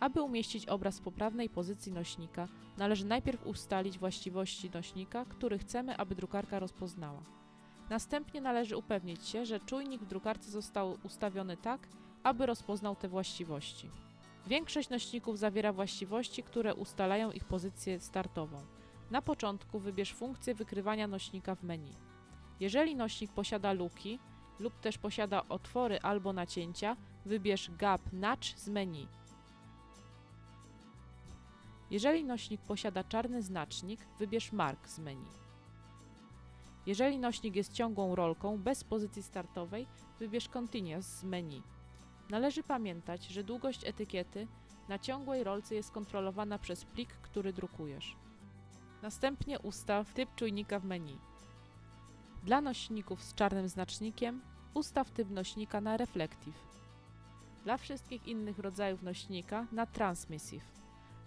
Aby umieścić obraz w poprawnej pozycji nośnika, należy najpierw ustalić właściwości nośnika, który chcemy, aby drukarka rozpoznała. Następnie należy upewnić się, że czujnik w drukarce został ustawiony tak, aby rozpoznał te właściwości. Większość nośników zawiera właściwości, które ustalają ich pozycję startową. Na początku wybierz funkcję wykrywania nośnika w menu. Jeżeli nośnik posiada luki lub też posiada otwory albo nacięcia, wybierz Gap Notch z menu. Jeżeli nośnik posiada czarny znacznik, wybierz Mark z menu. Jeżeli nośnik jest ciągłą rolką bez pozycji startowej, wybierz Continuous z menu. Należy pamiętać, że długość etykiety na ciągłej rolce jest kontrolowana przez plik, który drukujesz. Następnie ustaw typ czujnika w menu. Dla nośników z czarnym znacznikiem ustaw typ nośnika na Reflective. Dla wszystkich innych rodzajów nośnika na Transmissive.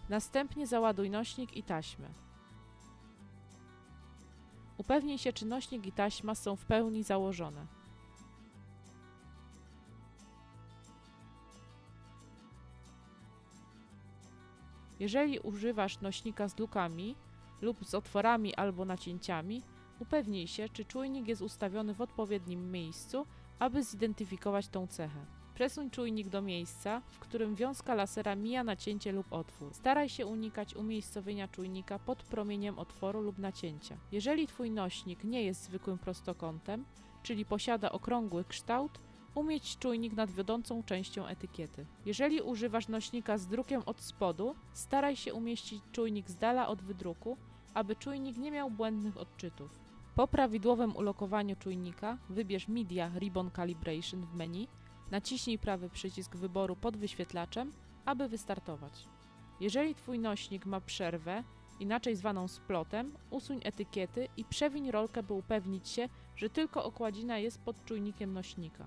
Następnie załaduj nośnik i taśmę. Upewnij się, czy nośnik i taśma są w pełni założone. Jeżeli używasz nośnika z lukami lub z otworami albo nacięciami, upewnij się, czy czujnik jest ustawiony w odpowiednim miejscu, aby zidentyfikować tą cechę. Przesuń czujnik do miejsca, w którym wiązka lasera mija nacięcie lub otwór. Staraj się unikać umiejscowienia czujnika pod promieniem otworu lub nacięcia. Jeżeli Twój nośnik nie jest zwykłym prostokątem, czyli posiada okrągły kształt, umieść czujnik nad wiodącą częścią etykiety. Jeżeli używasz nośnika z drukiem od spodu, staraj się umieścić czujnik z dala od wydruku, aby czujnik nie miał błędnych odczytów. Po prawidłowym ulokowaniu czujnika wybierz Media Ribbon Calibration w menu, naciśnij prawy przycisk wyboru pod wyświetlaczem, aby wystartować. Jeżeli Twój nośnik ma przerwę, inaczej zwaną splotem, usuń etykiety i przewiń rolkę, by upewnić się, że tylko okładzina jest pod czujnikiem nośnika.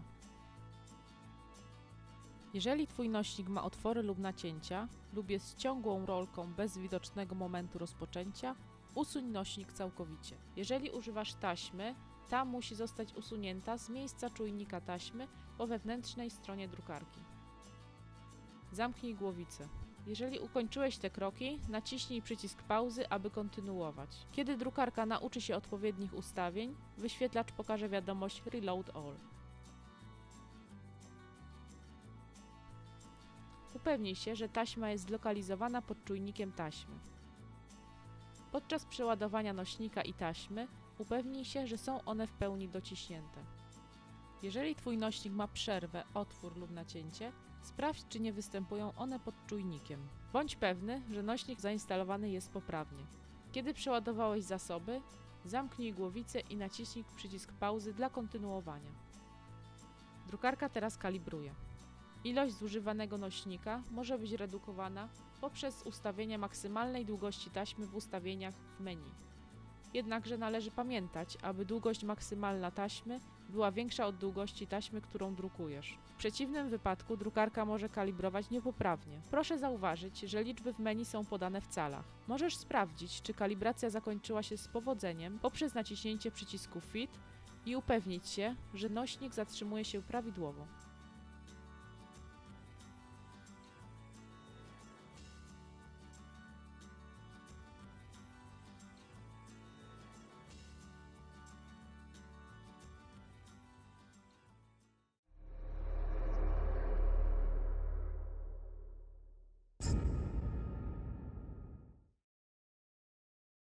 Jeżeli Twój nośnik ma otwory lub nacięcia lub jest ciągłą rolką bez widocznego momentu rozpoczęcia, usuń nośnik całkowicie. Jeżeli używasz taśmy, ta musi zostać usunięta z miejsca czujnika taśmy po wewnętrznej stronie drukarki. Zamknij głowicę. Jeżeli ukończyłeś te kroki, naciśnij przycisk pauzy, aby kontynuować. Kiedy drukarka nauczy się odpowiednich ustawień, wyświetlacz pokaże wiadomość Reload All. Upewnij się, że taśma jest zlokalizowana pod czujnikiem taśmy. Podczas przeładowania nośnika i taśmy upewnij się, że są one w pełni dociśnięte. Jeżeli Twój nośnik ma przerwę, otwór lub nacięcie, sprawdź, czy nie występują one pod czujnikiem. Bądź pewny, że nośnik zainstalowany jest poprawnie. Kiedy przeładowałeś zasoby, zamknij głowicę i naciśnij przycisk pauzy dla kontynuowania. Drukarka teraz kalibruje. Ilość zużywanego nośnika może być redukowana poprzez ustawienie maksymalnej długości taśmy w ustawieniach w menu. Jednakże należy pamiętać, aby długość maksymalna taśmy była większa od długości taśmy, którą drukujesz. W przeciwnym wypadku drukarka może kalibrować niepoprawnie. Proszę zauważyć, że liczby w menu są podane w calach. Możesz sprawdzić, czy kalibracja zakończyła się z powodzeniem poprzez naciśnięcie przycisku Fit i upewnić się, że nośnik zatrzymuje się prawidłowo.